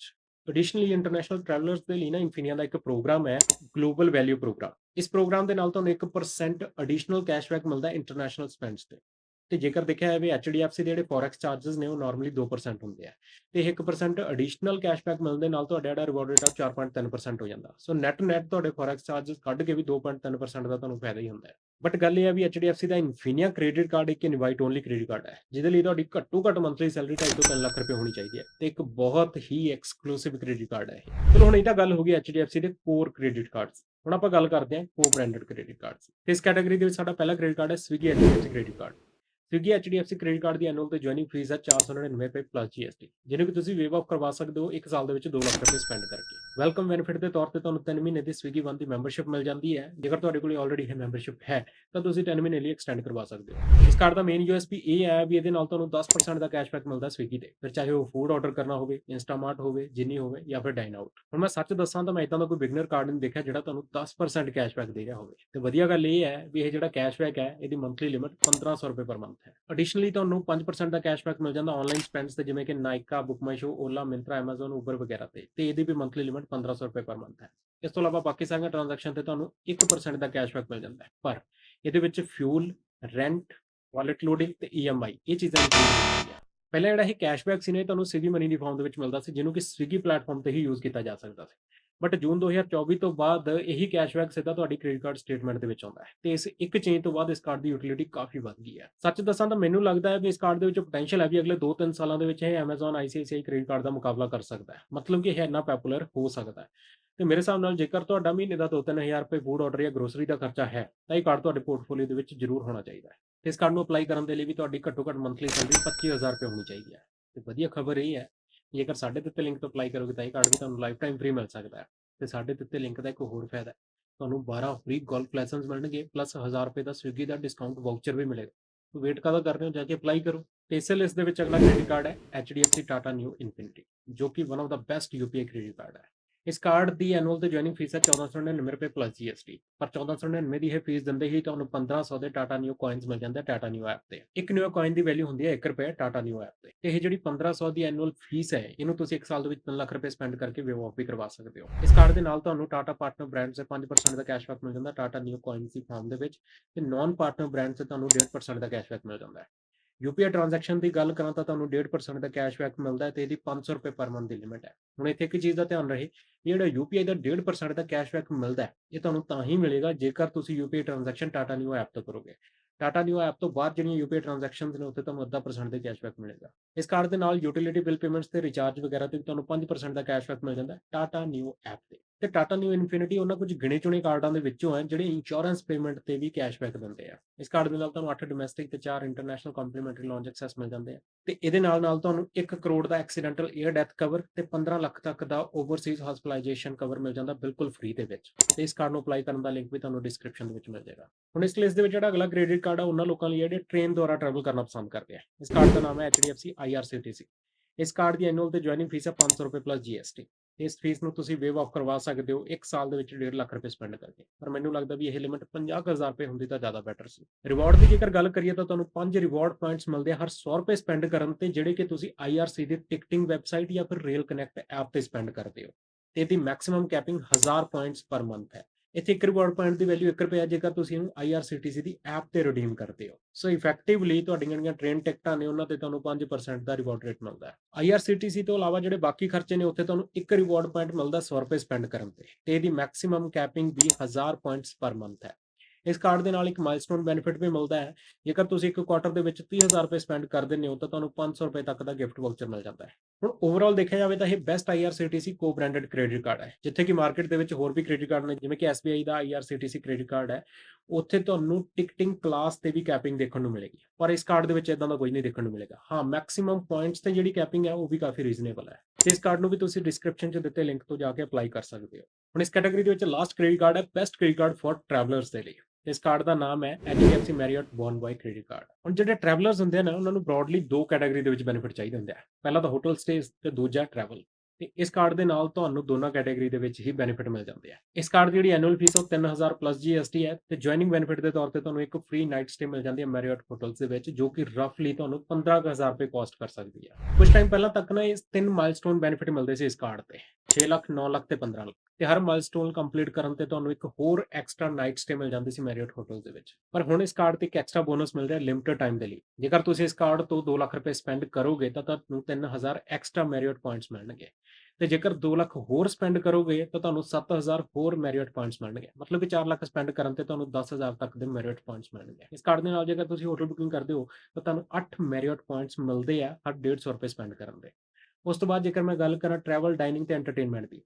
[SPEAKER 1] ਐਡੀਸ਼ਨਲੀ ਇੰਟਰਨੈਸ਼ਨਲ ਟਰੈਵਲਰਸ ਦੇ ਲਈ ਨਾ ਇਨਫੀਨੀਆ ਦਾ ਇੱਕ ਪ੍ਰੋਗਰਾਮ ਹੈ ਗਲੋਬਲ ਵੈਲਿਊ ਪ੍ਰੋਗਰਾਮ ਇਸ ਪ੍ਰੋਗਰਾਮ ਦੇ ਨਾਲ ਤੁਹਾਨੂੰ 1% ਐਡੀਸ਼ਨਲ ਕੈਸ਼ਬੈਕ ਮਿਲਦਾ ਇੰਟਰਨੈਸ਼ਨਲ ਸਪੈਂਡਸ ਤੇ। ਤੇ ਜੇਕਰ ਦੇਖਿਆ ਜਾਵੇ HDFC ਦੇ ਜਿਹੜੇ ਫੋਰੈਕਸ ਚਾਰजेस ਨੇ, ਉਹ ਨਾਰਮਲੀ 2% ਹੁੰਦੇ ਆ। ਤੇ 1% ਐਡੀਸ਼ਨਲ ਕੈਸ਼ਬੈਕ ਮਿਲਣ ਦੇ ਨਾਲ ਤੁਹਾਡਾ ਜਿਹੜਾ ਰਿਵਾਰਡ ਰੇਟ ਆ 4.3% ਹੋ ਜਾਂਦਾ। ਸੋ ਨੈਟ ਨੈਟ ਤੁਹਾਡੇ ਫੋਰੈਕਸ ਚਾਰजेस ਕੱਢ ਕੇ ਵੀ 2.3% ਦਾ ਤੁਹਾਨੂੰ ਫਾਇਦਾ ਹੀ ਹੁੰਦਾ ਹੈ। ਬਟ ਗੱਲ ਇਹ ਆ ਵੀ HDFC ਦਾ ਇਨਫੀਨੀਆ ਕ੍ਰੈਡਿਟ ਕਾਰਡ ਇੱਕ ਇਨਵਾਈਟ ਓਨਲੀ ਕ੍ਰੈਡਿਟ ਕਾਰਡ ਹੈ, ਜਿਹਦੇ ਲਈ ਤੁਹਾਡੀ ਘੱਟੋ ਘੱਟ ਮੰਥਲੀ ਸੈਲਰੀ 2.5 ਤੋਂ 3 ਲੱਖ ਰੁਪਏ ਹੋਣੀ ਚਾਹੀਦੀ ਹੈ। ਤੇ ਇੱਕ ਬਹੁਤ ਹੀ ਐਕਸਕਲੂਸਿਵ ਕ੍ਰੈਡਿਟ ਕਾਰਡ ਹੈ ਇਹ। ਚਲੋ ਹੁਣ ਇਹ ਤਾਂ ਗੱਲ ਹੋ ਗਈ HDFC ਦੇ ਕੋਰ ਕ੍ਰੈਡਿਟ ਕਾਰਡ ਹੁਣ ਆਪਾਂ ਗੱਲ ਕਰਦੇ ਹਾਂ ਕੋ ਬ੍ਰਾਂਡਡ ਕ੍ਰੈਡਿਟ ਕਾਰਡ ਇਸ ਕੈਟਾਗਰੀ ਦੇ ਵਿੱਚ ਸਾਡਾ ਪਹਿਲਾ ਕ੍ਰੈਡਿਟ ਕਾਰਡ ਹੈ Swiggy HDFC credit card Swiggy HDFC credit card ਦੀ ਐਨੂਅਲ ਤੇ ਜੁਆਇਨਿੰਗ ਫੀਸ ਹੈ 499 ਰੁਪਏ ਪਲੱਸ GST ਜਿਹਨੂੰ ਕਿ ਤੁਸੀਂ ਵੇਵ ਆਫ ਕਰਵਾ ਸਕਦੇ ਹੋ 1 ਸਾਲ ਦੇ ਵਿੱਚ 2 ਲੱਖ ਰੁਪਏ ਸਪੈਂਡ ਕਰਕੇ। ਵੈਲਕਮ ਬੈਨੀਫਿਟ ਦੇ ਤੌਰ ਤੇ ਤੁਹਾਨੂੰ 3 ਮਹੀਨੇ ਦੀ ਸਵਿਗੀ ਵਨ ਦੀ ਮੈਂਬਰਸ਼ਿਪ ਮਿਲ ਜਾਂਦੀ ਹੈ। ਜੇਕਰ ਤੁਹਾਡੇ ਕੋਲ ਆਲਰੇਡੀ ਹੈ ਮੈਂਬਰਸ਼ਿਪ ਹੈ, ਤਾਂ ਤੁਸੀਂ 3 ਮਹੀਨੇ ਲਈ ਐਕਸਟੈਂਡ ਕਰਵਾ ਸਕਦੇ ਹੋ। ਇਸ ਕਾਰਡ ਦਾ ਮੇਨ USP ਇਹ ਹੈ ਵੀ ਇਹਦੇ ਨਾਲ ਤੁਹਾਨੂੰ 10% ਦਾ ਕੈਸ਼ਬੈਕ ਮਿਲਦਾ ਸਵਿਗੀ ਤੇ। ਫਿਰ ਚਾਹੇ ਉਹ ਫੂਡ ਆਰਡਰ ਕਰਨਾ ਹੋਵੇ ਇੰਸਟਾਮਾਰਟ ਹੋਵੇ ਜਿੰਨੀ ਹੋਵੇ ਜਾਂ ਫਿਰ ਡਾਈਨ ਆਊਟ ਹੁਣ ਮੈਂ ਸੱਚ ਦੱਸਾਂ ਤਾਂ ਮੈਂ ਇਦਾਂ ਦਾ ਕੋਈ ਬਿਗਨਰ ਕਾਰਡ ਨਹੀਂ ਦੇਖਿਆ ਜਿਹੜਾ ਤੁਹਾਨੂੰ 10% ਕੈਸ਼ਬੈਕ ਦੇ ਰਿਹਾ ਹੋਵੇ। ਤੇ ਵਧੀਆ ਗੱਲ ਇਹ ਹੈ ਵੀ ਇਹ ਜਿਹੜਾ ਕੈਸ਼ਬੈਕ ਹੈ, ਇਹਦੀ ਮੰਥਲੀ ਲਿਮਿਟ 1500 ਰੁਪਏ ਪਰ ਮੰਥ ਹੈ। ਐਡੀਸ਼ਨਲੀ ਤੁਹਾਨੂੰ 5% ਦਾ ਕੈਸ਼ਬੈਕ ਮਿਲ ਜਾਂਦਾ ਆਨਲਾਈਨ ਸਪੈਂਡਸ ਤੇ, ਜਿਵੇਂ ਕਿ Nykaa BookMyShow Ola Myntra Amazon Uber ਵਗੈਰਾ ਤੇ। ਤੇ ਇਹਦੀ ਵੀ ਮੰਥਲੀ ਲਿਮਿਟ 1500 ਰੁਪਏ ਪਰ ਮੰਥ ਹੈ। ਇਸ ਤੋਂ ਇਲਾਵਾ ਬਾਕੀ ਸਾਰੀਆਂ ਟ੍ਰਾਂਜੈਕਸ਼ਨ ਤੇ ਤੁਹਾਨੂੰ 1% ਦਾ ਕੈਸ਼ਬੈਕ ਮਿਲ ਜਾਂਦਾ ਹੈ। ਪਰ ਇਹਦੇ ਵਿੱਚ ਫਿਊਲ ਰੈਂਟ ਵਾਲਟ ਲੋਡਿੰਗ ਤੇ EMI ਇਹ ਚੀਜ਼ਾਂ include ਹੁੰਦੀਆਂ ਪਹਿਲਾਂ ਜਿਹੜਾ ਇਹ ਕੈਸ਼ਬੈਕ ਸੀ ਨੇ ਤੁਹਾਨੂੰ ਸਵਿਗੀ ਮਨੀ ਦੀ ਫਾਰਮ ਦੇ ਵਿੱਚ ਮਿਲਦਾ ਸੀ, ਜਿਹਨੂੰ ਕਿ ਸਵਿਗੀ ਪਲੇਟਫਾਰਮ ਤੇ ਹੀ ਯੂਜ਼ ਕੀਤਾ ਜਾ ਸਕਦਾ ਸੀ। ਬਟ ਜੂਨ 2024 ਤੋਂ ਬਾਅਦ ਇਹੀ ਕੈਸ਼ਬੈਕ ਸਿੱਧਾ ਤੁਹਾਡੀ ਕ੍ਰੈਡਿਟ ਕਾਰਡ ਸਟੇਟਮੈਂਟ ਦੇ ਵਿੱਚ ਆਉਂਦਾ ਹੈ। ਤੇ ਇਸ ਇੱਕ ਚੇਂਜ ਤੋਂ ਬਾਅਦ ਇਸ ਕਾਰਡ ਦੀ ਯੂਟਿਲਿਟੀ ਕਾਫੀ ਵੱਧ ਗਈ ਹੈ। ਸੱਚ ਦੱਸਾਂ ਤਾਂ ਮੈਨੂੰ ਲੱਗਦਾ ਹੈ ਵੀ ਇਸ ਕਾਰਡ ਦੇ ਵਿੱਚ ਪੋਟੈਂਸ਼ੀਅਲ ਹੈ ਵੀ ਅਗਲੇ 2-3 ਸਾਲਾਂ ਦੇ ਵਿੱਚ ਇਹ Amazon ICICI ਕ੍ਰੈਡਿਟ ਕਾਰਡ ਦਾ ਮੁਕਾਬਲਾ ਕਰ ਸਕਦਾ ਹੈ। ਮਤਲਬ ਕਿ ਇਹ ਇੰਨਾ ਪਪੂਲਰ ਹੋ ਸਕਦਾ ਹੈ। ਤੇ ਮੇਰੇ ਹਿਸਾਬ ਨਾਲ ਜੇਕਰ ਤੁਹਾਡਾ ਮਹੀਨੇ ਦਾ 2-3000 ਰੁਪਏ ਫੂਡ ਆਰਡਰ ਜਾਂ ਗਰੋਸਰੀ ਦਾ ਖਰਚਾ ਹੈ, ਤਾਂ ਇਹ ਕਾਰਡ ਤੁਹਾਡੇ ਪੋਰਟਫੋਲੀਓ ਦੇ ਵਿੱਚ ਜ਼ਰੂਰ ਹੋਣਾ ਚਾਹੀਦਾ ਹੈ। ਇਸ ਕਾਰਡ ਨੂੰ ਅਪਲਾਈ ਕਰਨ ਦੇ ਲਈ ਵੀ ਤੁਹਾਡੀ ਘੱਟੋ ਘੱਟ ਮੰਥਲੀ ਸੈਲਰੀ 25000 ਰੁਪਏ ਹੋਣੀ ਚਾਹੀਦੀ ਹੈ। ਤੇ ਵਧੀਆ ਖਬਰ ਇਹ ਹੈ ਜੇਕਰ ਸਾਡੇ ਦਿੱਤੇ ਲਿੰਕ ਤੋਂ ਅਪਲਾਈ ਕਰੋਗੇ ਤਾਂ ਇਹ ਕਾਰਡ ਵੀ ਤੁਹਾਨੂੰ ਲਾਈਫ ਟਾਈਮ ਫ੍ਰੀ ਮਿਲ ਸਕਦਾ ਹੈ ਤੇ ਸਾਡੇ ਦਿੱਤੇ ਲਿੰਕ ਦਾ ਇੱਕ ਹੋਰ ਫਾਇਦਾ ਹੈ, ਤੁਹਾਨੂੰ 12 ਫ੍ਰੀ ਗੋਲਫ ਲਾਇਸੈਂਸ ਮਿਲਣਗੇ ਪਲੱਸ 1000 ਰੁਪਏ ਦਾ ਸਵਿਗੀ ਦਾ ਡਿਸਕਾਊਂਟ ਵਾਊਚਰ ਵੀ ਮਿਲੇਗਾ। ਵੇਟ ਕਾਹਦਾ ਕਰ ਰਹੇ ਹੋ? ਜਾ ਕੇ ਅਪਲਾਈ ਕਰੋ। ਤੇ ਇਸੇ ਲਿਸਟ ਦੇ ਵਿੱਚ ਅਗਲਾ ਕ੍ਰੈਡਿਟ ਕਾਰਡ ਹੈ HDFC Tata Neo Infinity, ਜੋ ਕਿ one of the best UPI credit card ਹੈ। ਇਸ ਕਾਰਡ ਦੀ ਐਨੂਅਲ ਤੇ ਜੁਆਇਨਿੰਗ ਫੀਸ ਹੈ 1499 ਰੁਪਏ ਪਲੱਸ GST ਪਰ 1499 ਦੀ ਇਹ ਫੀਸ ਦਿੰਦੇ ਹੀ ਤੁਹਾਨੂੰ 1500 ਦੇ ਟਾਟਾ ਨਿਊ coins ਮਿਲ ਜਾਂਦੇ Tata ਨਿਊ ਐਪ ਤੇ। ਇੱਕ ਨਿਊ ਕੋਇਨ ਦੀ ਵੈਲਿਊ ਹੁੰਦੀ ਹੈ 1 ਰੁਪਏ ਟਾਟਾ ਨਿਊ ਐਪ ਤੇ। ਤੇ ਇਹ ਜਿਹੜੀ 1500 ਦੀ ਐਨੂਅਲ ਫੀਸ ਹੈ, ਇਹਨੂੰ ਤੁਸੀਂ ਇੱਕ ਸਾਲ ਦੇ ਵਿੱਚ 3 ਲੱਖ ਰੁਪਏ ਸਪੈਂਡ ਕਰਕੇ ਵੇਵ ਆਫ ਵੀ ਕਰਵਾ ਸਕਦੇ ਹੋ। ਇਸ ਕਾਰਡ ਦੇ ਨਾਲ ਤੁਹਾਨੂੰ ਟਾਟਾ ਪਾਰਟਨਰ ਬ੍ਰਾਂਡ ਸੇ 5% ਦਾ ਕੈਸ਼ਬੈਕ ਮਿਲ ਜਾਂਦਾ ਟਾਟਾ ਨਿਊ coins ਦੀ ਫਾਰਮ ਦੇ ਵਿੱਚ। ਤੇ ਨਾਨ ਪਾਰਟਨਰ ਬ੍ਰਾਂਡ ਸੇ ਤੁਹਾਨੂੰ 1.5% ਦਾ ਕੈਸ਼ਬੈਕ ਮਿਲ ਜਾਂਦਾ ਹੈ। UPI ਟ੍ਰਾਂਜੈਕਸ਼ਨ ਦੀ ਗੱਲ ਕਰਾਂ ਤਾਂ ਤੁਹਾਨੂੰ 1.5% ਦਾ ਕੈਸ਼ਬੈਕ ਮਿਲਦਾ ਹੈ ਤੇ ਇਹਦੀ 500 ਰੁਪਏ ਪਰ ਮੰਥ ਦੀ ਲਿਮਿਟ ਹੈ। ਹੁਣ ਇੱਥੇ ਇੱਕ ਚੀਜ਼ ਦਾ ਧਿਆਨ ਰਹੇ ਵੀ ਜਿਹੜਾ UPI ਦਾ 1.5% ਦਾ ਕੈਸ਼ਬੈਕ ਮਿਲਦਾ ਹੈ, ਇਹ ਤੁਹਾਨੂੰ ਤਾਂ ਹੀ ਮਿਲੇਗਾ ਜੇਕਰ ਤੁਸੀਂ UPI transaction Tata Neu app ਤੋਂ ਕਰੋਗੇ। ਟਾਟਾ ਨਿਊ ਐਪ ਤੋਂ ਬਾਅਦ ਜਿਹੜੀਆਂ UPI ਟ੍ਰਾਂਜੈਕਸ਼ਨਸ ਨੇ ਉੱਥੇ ਤੁਹਾਨੂੰ ਅੱਧਾ ਪਰਸੈਂਟ ਦੇ ਕੈਸ਼ਬੈਕ ਮਿਲੇਗਾ। ਇਸ ਕਾਰਡ ਦੇ ਨਾਲ ਯੂਟਿਲਿਟੀ ਬਿੱਲ ਪੇਮੈਂਟਸ ਤੇ ਰਿਚਾਰਜ ਵਗੈਰਾ ਤੇ ਵੀ ਤੁਹਾਨੂੰ 5% ਦਾ ਕੈਸ਼ਬੈਕ ਮਿਲ ਜਾਂਦਾ ਹੈ Tata Neo ਐਪ ਤੇ। ਤੇ ਟਾਟਾ ਨਿਊ ਇਨਫਿਨਿਟੀ ਉਹਨਾਂ ਕੁਝ ਗਿਣੇ ਚੁਣੇ ਕਾਰਡਾਂ ਦੇ ਵਿੱਚੋਂ ਹੈ, ਜਿਹੜੇ ਇੰਸ਼ੋਰੈਂਸ ਪੇਮੈਂਟ ਤੇ ਵੀ ਕੈਸ਼ਬੈਕ ਦਿੰਦੇ ਆ। ਇਸ ਕਾਰਡ ਦੇ ਨਾਲ ਤੁਹਾਨੂੰ 8 ਡੋਮੈਸਟਿਕ ਤੇ 4 ਇੰਟਰਨੈਸ਼ਨਲ ਕੰਪਲੀਮੈਂਟਰੀ ਲੌਂਜ ਐਕਸੈਸ ਮਿਲ ਜਾਂਦੇ ਆ। ਤੇ ਇਹਦੇ ਨਾਲ ਨਾਲ ਤੁਹਾਨੂੰ 1 ਕਰੋੜ ਦਾ ਐਕਸੀਡੈਂਟਲ 에ਅਰ ਡੈਥ ਕਵਰ ਤੇ 15 ਲੱਖ ਤੱਕ ਦਾ ਓਵਰਸੀਜ਼ ਹਸਪੀਟਲਾਈਜੇਸ਼ਨ ਕਵਰ ਮਿਲ ਜਾਂਦਾ ਬਿਲਕੁਲ ਫ੍ਰੀ ਦੇ ਵਿੱਚ। ਤੇ ਇਸ ਕਾਰਡ ਨੂੰ ਅਪਲਾਈ ਕਰਨ ਦਾ ਲਿੰਕ ਵੀ ਤੁਹਾਨੂੰ ਡਿਸਕ੍ਰਿਪਸ਼ਨ ਦੇ ਵਿੱਚ ਮਿਲ ਜਾਏਗਾ। ਹੁਣ ਇਸ ਲਿਸਟ ਦੇ ਵਿੱਚ ਜਿਹੜਾ ਅਗਲਾ ਕ੍ਰੈਡਿਟ ਕਾਰਡ ਆ, ਉਹਨਾਂ ਲੋਕਾਂ ਲਈ ਜਿਹੜੇ ਟ੍ਰੇਨ ਦੁਆਰਾ ਟਰੈਵਲ ਕਰਨਾ ਪਸੰਦ ਕਰਦੇ ਆ। ਇਸ ਕਾਰਡ ਦਾ ਨਾਮ ਹੈ HDFC IRCTC ਇਸ ਕਾਰਡ ਦੀ ਐਨੂਅਲ ਤੇ ਜੁਆਇਨਿੰਗ ਫੀਸ ਹੈ 500 ਰੁਪਏ ਪਲੱਸ GST ਇਸ ਫੀਸ ਨੂੰ ਤੁਸੀਂ ਵੇਵ ਆਫ ਕਰਵਾ ਸਕਦੇ ਹੋ 1 ਸਾਲ ਦੇ ਵਿੱਚ 1.5 ਲੱਖ ਰੁਪਏ ਸਪੈਂਡ ਕਰਕੇ। ਪਰ ਮੈਨੂੰ ਲੱਗਦਾ ਵੀ ਇਹ ਲਿਮਿਟ 50000 ਰੁਪਏ ਹੁੰਦੀ ਤਾਂ ਜ਼ਿਆਦਾ ਬੈਟਰ ਸੀ। ਰਿਵਾਰਡ ਦੀ ਜੇਕਰ ਗੱਲ ਕਰੀਏ ਤਾਂ ਤੁਹਾਨੂੰ 5 ਰਿਵਾਰਡ ਪੁਆਇੰਟਸ ਮਿਲਦੇ ਆ ਹਰ 100 ਰੁਪਏ ਸਪੈਂਡ ਕਰਨ ਤੇ, ਜਿਹੜੇ ਕਿ ਤੁਸੀਂ IRC ਦੀ ਟਿਕਟਿੰਗ ਵੈਬਸਾਈਟ ਜਾਂ ਫਿਰ ਰੇਲ ਕਨੈਕਟ ਐਪ ਤੇ ਸਪੈਂਡ ਕਰਦੇ ਹੋ। ਤੇ ਇਹਦੀ maximum capping 1000 points per month ਹੈ। ਇੱਥੇ ਇੱਕ ਰਿਵਾਰਡ ਪੁਆਇੰਟ ਦੀ ਵੈਲਿਊ 1 ਰੁਪਏ ਜੇਕਰ ਤੁਸੀਂ ਇਹਨੂੰ IRCTC ਦੀ ਐਪ ਤੇ ਰਿਡੀਮ ਕਰਦੇ ਹੋ। ਸੋ ਇਫੈਕਟਿਵਲੀ ਤੁਹਾਡੀਆਂ ਜਿਹੜੀਆਂ ਟ੍ਰੇਨ ਟਿਕਟਾਂ ਨੇ, ਉਹਨਾਂ ਤੇ ਤੁਹਾਨੂੰ 5% ਦਾ ਰਿਵਾਰਡ ਰੇਟ ਮਿਲਦਾ ਹੈ। IRCTC ਤੋਂ ਇਲਾਵਾ ਜਿਹੜੇ ਬਾਕੀ ਖਰਚੇ ਨੇ, ਉੱਥੇ ਤੁਹਾਨੂੰ ਇੱਕ ਰਿਵਾਰਡ ਪੁਆਇੰਟ ਮਿਲਦਾ 100 ਰੁਪਏ ਸਪੈਂਡ ਕਰਨ ਤੇ। ਤੇ ਇਹਦੀ ਮੈਕਸਿਮਮ ਕੈਪਿੰਗ ਵੀ 1000 ਪੁਆਇੰਟਸ ਪਰ ਮੰਥ ਹੈ। ਇਸ ਕਾਰਡ ਦੇ ਨਾਲ ਇੱਕ ਮਾਈਲਸਟੋਨ ਬੈਨੀਫਿਟ ਵੀ ਮਿਲਦਾ ਹੈ। ਜੇਕਰ ਤੁਸੀਂ ਇੱਕ ਕੁਆਟਰ ਦੇ ਵਿੱਚ 30000 ਰੁਪਏ ਸਪੈਂਡ ਕਰ ਦਿੰਦੇ ਹੋ, ਤਾਂ ਤੁਹਾਨੂੰ 500 ਰੁਪਏ ਤੱਕ ਦਾ ਗਿਫਟ ਵਾਊਚਰ ਮਿਲ ਜਾਂਦਾ ਹੈ। ਹੁਣ ਓਵਰਆਲ ਦੇਖਿਆ ਜਾਵੇ ਤਾਂ ਇਹ best IRCTC co branded credit card ਹੈ। ਜਿੱਥੇ ਕਿ ਮਾਰਕੀਟ ਦੇ ਵਿੱਚ ਹੋਰ ਵੀ ਕ੍ਰੈਡਿਟ ਕਾਰਡ ਨੇ, ਜਿਵੇਂ ਕਿ SBI ਦਾ IRCTC ਕ੍ਰੈਡਿਟ ਕਾਰਡ ਹੈ। ਉੱਥੇ ਤੁਹਾਨੂੰ ਟਿਕਟਿੰਗ ਕਲਾਸ ਤੇ ਵੀ ਕੈਪਿੰਗ ਦੇਖਣ ਨੂੰ ਮਿਲੇਗੀ। ਪਰ ਇਸ ਕਾਰਡ ਦੇ ਵਿੱਚ ਇਦਾਂ ਦਾ ਕੁਝ ਨਹੀਂ ਦੇਖਣ ਨੂੰ ਮਿਲੇਗਾ। ਹਾਂ ਮੈਕਸਿਮਮ ਪੁਆਇੰਟਸ ਤੇ ਜਿਹੜੀ ਕੈਪਿੰਗ ਹੈ, ਉਹ ਵੀ ਕਾਫੀ ਰੀਜ਼ਨੇਬਲ ਹੈ। ਇਸ ਕਾਰਡ ਨੂੰ ਵੀ ਤੁਸੀਂ ਡਿਸਕ੍ਰਿਪਸ਼ਨ 'ਚ ਦਿੱਤੇ ਲਿੰਕ ਤੋਂ ਜਾ ਕੇ ਅਪਲਾਈ ਕਰ ਸਕਦੇ ਹੋ। ਹੁਣ ਇਸ ਕੈਟਾਗਰੀ ਦੇ ਵਿੱਚ ਲਾਸਟ ਕ੍ਰੈਡਿਟ ਕਾਰਡ ਹੈ best credit card for travellers ਦੇ ਲਈ। ਇਸ ਕਾਰਡ ਦਾ ਨਾਮ ਹੈ HDFC Marriott Bonvoy credit card ਹੁਣ ਜਿਹੜੇ ਟਰੈਵਲਰਸ ਹੁੰਦੇ ਨੇ, ਉਹਨਾਂ ਨੂੰ ਬ੍ਰੌਡਲੀ ਦੋ ਕੈਟਾਗਰੀ ਦੇ ਵਿੱਚ ਬੈਨੀਫਿਟ ਚਾਹੀਦਾ ਹੁੰਦੇ ਆ। ਪਹਿਲਾ ਤਾਂ ਹੋਟਲ ਸਟੇਜ਼ ਤੇ ਦੂਜਾ ਟਰੈਵਲ ਤੇ ਇਸ ਕਾਰਡ ਦੇ ਨਾਲ ਤੁਹਾਨੂੰ ਦੋਨਾਂ ਕੈਟਾਗਰੀ ਦੇ ਵਿੱਚ ਹੀ ਬੈਨੀਫਿਟ ਮਿਲ ਜਾਂਦੇ ਆ। ਇਸ ਕਾਰਡ ਦੀ ਜਿਹੜੀ ਐਨੂਅਲ ਫੀਸ ਉਹ 3000 ਪਲੱਸ GST ਹੈ ਤੇ ਜੁਆਇਨਿੰਗ ਬੈਨੀਫਿਟ ਦੇ ਤੌਰ ਤੇ ਤੁਹਾਨੂੰ ਇੱਕ ਫ੍ਰੀ ਨਾਈਟ ਸਟੇ ਮਿਲ ਜਾਂਦੀ ਹੈ ਮੈਰੀਅਟ ਹੋਟਲਸ ਦੇ ਵਿੱਚ, ਜੋ ਕਿ ਰਫਲੀ ਤੁਹਾਨੂੰ 15000 ਰੁਪਏ ਕਾਸਟ ਕਰ ਸਕਦੀ ਹੈ ਕੁਝ ਟਾਈਮ ਪਹਿਲਾਂ ਤੱਕ ਨਾ ਇਹ ਤਿੰਨ ਮਾਈਲਸਟੋਨ ਬੈਨੀਫਿਟ ਮਿਲਦੇ ਸੀ ਇਸ ਕਾਰਡ ਤੇ। 6 ਲੱਖ 9 ਲੱਖ ਤੇ 15 ਲੱਖ। ਤੇ ਹਰ ਮਾਈਲਸਟੋਨ ਕੰਪਲੀਟ ਕਰਨ ਤੇ ਤੁਹਾਨੂੰ ਇੱਕ ਹੋਰ ਐਕਸਟਰਾ ਨਾਈਟ ਸਟੇ ਮਿਲ ਜਾਂਦੀ ਸੀ ਮੈਰੀਅਟ ਹੋਟਲ ਦੇ ਵਿੱਚ। ਪਰ ਹੁਣ ਇਸ ਕਾਰਡ ਤੇ ਇੱਕ ਐਕਸਟਰਾ ਬੋਨਸ ਮਿਲ ਰਿਹਾ ਲਿਮਟਿਡ ਟਾਈਮ ਦੇ ਲਈ। ਜੇਕਰ ਤੁਸੀਂ ਇਸ ਕਾਰਡ ਤੋਂ 2 ਲੱਖ ਰੁਪਏ ਸਪੈਂਡ ਕਰੋਗੇ ਤਾਂ ਤੁਹਾਨੂੰ 3000 ਐਕਸਟਰਾ ਮੈਰੀਅਟ ਪੁਆਇੰਟਸ ਮਿਲਣਗੇ। ਤੇ ਜੇਕਰ 2 ਲੱਖ ਹੋਰ ਸਪੈਂਡ ਕਰੋਗੇ ਤਾਂ ਤੁਹਾਨੂੰ 7000 ਹੋਰ ਮੈਰੀਅਟ ਪੁਆਇੰਟਸ ਮਿਲਣਗੇ। ਮਤਲਬ ਕਿ 4 ਲੱਖ ਸਪੈਂਡ ਕਰਨ ਤੇ ਤੁਹਾਨੂੰ 10000 ਤੱਕ ਦੇ ਮੈਰੀਅਟ ਪੁਆਇੰਟਸ ਮਿਲਣਗੇ। ਇਸ ਕਾਰਡ ਦੇ ਨਾਲ ਜੇਕਰ ਤੁਸੀਂ ਹੋਟਲ ਬੁਕਿੰਗ ਕਰਦੇ ਹੋ ਤਾਂ ਤੁਹਾਨੂੰ 8 ਮੈਰੀਅਟ ਪੁਆਇੰਟਸ ਮਿਲਦੇ ਆ ਹਰ 150 ਰੁਪਏ ਸਪੈਂਡ ਕਰਨ ਦੇ। ਉਸ ਤੋਂ ਬਾਅਦ ਜੇਕਰ ਮੈਂ ਗੱਲ ਕਰਾਂ ਟਰੈਵਲ ਡਾਈਨਿੰਗ ਤੇ ਐਂਟਰਟੇਨਮੈਂਟ ਦੀ,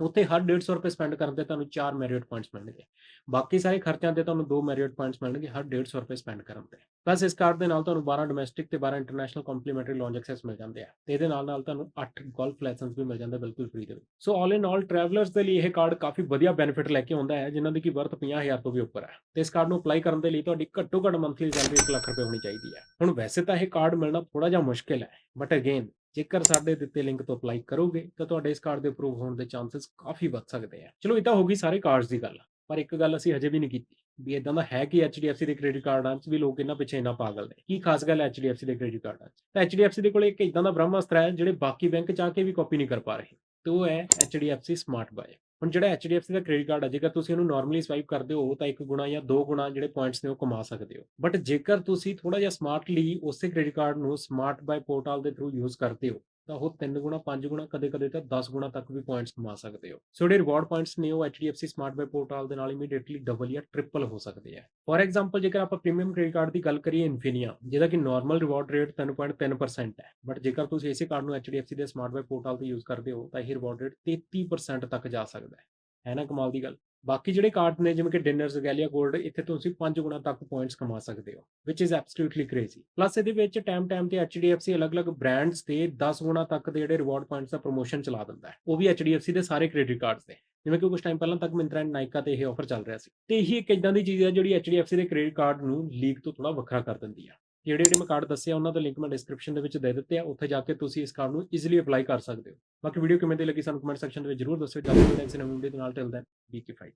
[SPEAKER 1] ਉੱਥੇ ਹਰ 150 ਰੁਪਏ ਸਪੈਂਡ ਕਰਨ ਤੇ ਤੁਹਾਨੂੰ 4 ਮੈਰੀਟ ਪੁਆਇੰਟਸ ਮਿਲਣਗੇ। ਬਾਕੀ ਸਾਰੇ ਖਰਚਿਆਂ ਤੇ ਤੁਹਾਨੂੰ 2 ਮੈਰੀਟ ਪੁਆਇੰਟਸ ਮਿਲਣਗੇ ਹਰ 150 ਰੁਪਏ ਸਪੈਂਡ ਕਰਨ ਤੇ ਬਸ ਇਸ ਕਾਰਡ ਦੇ ਨਾਲ ਤੁਹਾਨੂੰ 12 ਡੋਮੈਸਟਿਕ ਤੇ 12 ਇੰਟਰਨੈਸ਼ਨਲ ਕੰਪਲੀਮੈਂਟਰੀ ਲੌਂਜ ਐਕਸੈਸ ਮਿਲ ਜਾਂਦੇ ਆ। ਤੇ ਇਹਦੇ ਨਾਲ ਨਾਲ ਤੁਹਾਨੂੰ 8 ਗੋਲਫ ਲਾਇਸੈਂਸ ਵੀ ਮਿਲ ਜਾਂਦੇ ਬਿਲਕੁਲ ਫ੍ਰੀ ਦੇ ਵਿੱਚ। ਸੋ ਆਲ ਇਨ ਆਲ ਟਰੈਵਲਰਸ ਦੇ ਲਈ ਇਹ ਕਾਰਡ ਕਾਫੀ ਵਧੀਆ ਬੈਨੀਫਿਟ ਲੈ ਕੇ ਆਉਂਦਾ ਹੈ, ਜਿਨ੍ਹਾਂ ਦੀ ਕੀ ਵਰਥ 50000 ਤੋਂ ਵੀ ਉੱਪਰ ਹੈ। ਤੇ ਇਸ ਕਾਰਡ ਨੂੰ ਅਪਲਾਈ ਕਰਨ ਦੇ ਲਈ ਤੁਹਾਡੀ ਘੱਟੋ ਘੱਟ ਮੰਥਲੀ ਸੈਲਰੀ 1 ਲੱਖ ਰੁਪਏ ਹੋਣੀ ਚਾਹੀਦੀ ਹੈ। ਹੁਣ ਵੈਸੇ ਤਾਂ ਇਹ ਕਾਰਡ ਮਿਲਣਾ ਥੋੜਾ ਜਿਹਾ ਮੁਸ਼ਕਿਲ ਹੈ ਬਟ ਅਗੇਨ ਜੇਕਰ ਸਾਡੇ ਦਿੱਤੇ ਲਿੰਕ ਤੋਂ ਅਪਲਾਈ ਕਰੋਗੇ, ਤਾਂ ਤੁਹਾਡੇ ਇਸ ਕਾਰਡ ਦੇ ਅਪਰੂਵ ਹੋਣ ਦੇ ਚਾਂਸਸ ਕਾਫੀ ਵੱਧ ਸਕਦੇ ਆ। ਚਲੋ, ਇਹ ਤਾਂ ਹੋ ਗਈ ਸਾਰੇ ਕਾਰਡਸ ਦੀ ਗੱਲ, ਪਰ ਇੱਕ ਗੱਲ ਅਸੀਂ ਹਜੇ ਵੀ ਨਹੀਂ ਕੀਤੀ, ਵੀ ਇਦਾਂ ਦਾ ਹੈ ਕਿ HDFC ਦੇ ਕ੍ਰੈਡਿਟ ਕਾਰਡਾਂ 'ਚ ਵੀ ਲੋਕ ਇਹਨਾਂ ਪਿੱਛੇ ਇੰਨਾ ਪਾਗਲ ਨੇ। ਕੀ ਖਾਸ ਗੱਲ ਹੈ HDFC ਦੇ ਕ੍ਰੈਡਿਟ ਕਾਰਡਾਂ 'ਚ ਤਾਂ HDFC ਦੇ ਕੋਲ ਇੱਕ ਇਦਾਂ ਦਾ ਬ੍ਰਹਮਾਸਤਰ ਹੈ, ਜਿਹੜੇ ਬਾਕੀ ਬੈਂਕ ਚਾਹ ਕੇ ਵੀ ਕਾਪੀ ਨਹੀਂ ਕਰ ਪਾ ਰਹੇ। ਤੇ ਉਹ ਹੈ HDFC ਸਮਾਰਟ ਬਾਏ ਹੁਣ ਜਿਹੜਾ HDFC ਦਾ ਕ੍ਰੈਡਿਟ ਕਾਰਡ ਹੈ ਜੇਕਰ ਤੁਸੀਂ ਉਹਨੂੰ ਨਾਰਮਲੀ ਸਵਾਈਪ ਕਰਦੇ ਹੋ ਤਾਂ ਇੱਕ ਗੁਣਾ ਜਾਂ ਦੋ ਗੁਣਾ ਜਿਹੜੇ ਪੁਆਇੰਟਸ ਨੇ ਉਹ ਕਮਾ ਸਕਦੇ ਹੋ। ਬਟ ਜੇਕਰ ਤੁਸੀਂ ਥੋੜਾ ਜਿਹਾ ਸਮਾਰਟਲੀ ਉਸੇ ਕ੍ਰੈਡਿਟ ਕਾਰਡ ਨੂੰ ਸਮਾਰਟ ਬਾਏ ਪੋਰਟਲ ਦੇ ਥਰੂ ਯੂਜ਼ ਕਰਦੇ ਹੋ ਤਾਂ ਉਹ 3 ਗੁਣਾ 5 ਗੁਣਾ, ਕਦੇ-ਕਦੇ ਤਾਂ 10 ਗੁਣਾ ਤੱਕ ਵੀ ਪੁਆਇੰਟਸ ਕਮਾ ਸਕਦੇ ਹੋ। ਸੋ ਜਿਹੜੇ ਰਿਵਾਰਡ ਪੁਆਇੰਟਸ ਨੇ ਉਹ HDFC ਸਮਾਰਟ ਬਾਈ ਪੋਰਟਲ ਦੇ ਨਾਲ ਇਮੀਡੀਏਟਲੀ ਡਬਲ ਜਾਂ ਟ੍ਰਿਪਲ ਹੋ ਸਕਦੇ ਆ। ਫੋਰ ਐਗਜ਼ਾਮਪਲ ਜੇਕਰ ਆਪਾਂ ਪ੍ਰੀਮੀਅਮ ਕ੍ਰੈਡਿਟ ਕਾਰਡ ਦੀ ਗੱਲ ਕਰੀਏ ਇਨਫੀਨੀਆ ਜਿਹਦਾ ਕਿ ਨਾਰਮਲ ਰਿਵਾਰਡ ਰੇਟ 3.3% ਹੈ। ਬਟ ਜੇਕਰ ਤੁਸੀਂ ਇਸੇ ਕਾਰਡ ਨੂੰ HDFC ਦੇ ਸਮਾਰਟ ਬਾਈ ਪੋਰਟਲ ਤੇ ਯੂਜ਼ ਕਰਦੇ ਹੋ, ਤਾਂ ਇਹ ਰਿਵਾਰਡ ਰੇਟ 33% ਤੱਕ ਜਾ ਸਕਦਾ ਹੈ। ਹੈ ਨਾ ਕਮਾਲ ਦੀ ਗੱਲ? ਬਾਕੀ ਜਿਹੜੇ ਕਾਰਡ ਨੇ, ਜਿਵੇਂ ਕਿ ਡਿਨਰਸ ਗੈਲੀਆ 골ਡ ਇੱਥੇ ਤੁਸੀਂ 5 ਗੁਣਾ ਤੱਕ ਪੁਆਇੰਟਸ ਕਮਾ ਸਕਦੇ ਹੋ, which is absolutely crazy. Plus ਇਹਦੇ ਵਿੱਚ ਟਾਈਮ ਟਾਈਮ ਤੇ HDFC ਅਲੱਗ-ਅਲੱਗ ਬ੍ਰਾਂਡਸ ਤੇ 10 ਗੁਣਾ ਤੱਕ ਦੇ ਜਿਹੜੇ ਰਿਵਾਰਡ ਪੁਆਇੰਟਸ ਦਾ ਪ੍ਰੋਮੋਸ਼ਨ ਚਲਾ ਦਿੰਦਾ ਹੈ। ਉਹ ਵੀ HDFC ਦੇ ਸਾਰੇ ਕ੍ਰੈਡਿਟ ਕਾਰਡਸ ਦੇ। ਜਿਵੇਂ ਕਿ ਕੁਝ ਟਾਈਮ ਪਹਿਲਾਂ ਤੱਕ ਮਿੰਤਰਾ ਐਂਡ ਨਾਈਕਾ ਤੇ ਇਹ ਆਫਰ ਚੱਲ ਰਿਹਾ ਸੀ। ਤੇ ਇਹੀ ਇੱਕ ਇਦਾਂ ਦੀ ਚੀਜ਼ ਹੈ ਜਿਹੜੀ HDFC ਦੇ ਕ੍ਰੈਡਿਟ ਕਾਰਡ ਨੂੰ ਲੀਗ ਤੋਂ ਥੋੜਾ ਵੱਖਰਾ ਕਰ ਦਿੰਦੀ ਹੈ ਜਿਹੜੇ ਜਿਹੜੇ ਮੈਂ ਕਾਰਡ ਦੱਸਿਆ ਉਹਨਾਂ ਦਾ ਲਿੰਕ ਮੈਂ ਡਿਸਕ੍ਰਿਪਸ਼ਨ ਦੇ ਵਿੱਚ ਦੇ ਦਿੱਤੇ ਆ, ਉੱਥੇ ਜਾ ਕੇ ਤੁਸੀਂ ਇਸ ਕਾਰਡ ਨੂੰ ਈਜ਼ੀਲੀ ਅਪਲਾਈ ਕਰ ਸਕਦੇ ਹੋ। ਬਾਕੀ ਵੀਡੀਓ ਕਿਵੇਂ ਦੀ ਲੱਗੀ ਸਾਨੂੰ ਕਮੈਂਟ ਸੈਕਸ਼ਨ ਦੇ ਵਿੱਚ ਜਰੂਰ ਦੱਸਿਓ। ਜਲਦੀ ਮਿਲਦੇ ਨਵੀਂ ਵੀਡੀਓ ਦੇ ਨਾਲ till then be key fight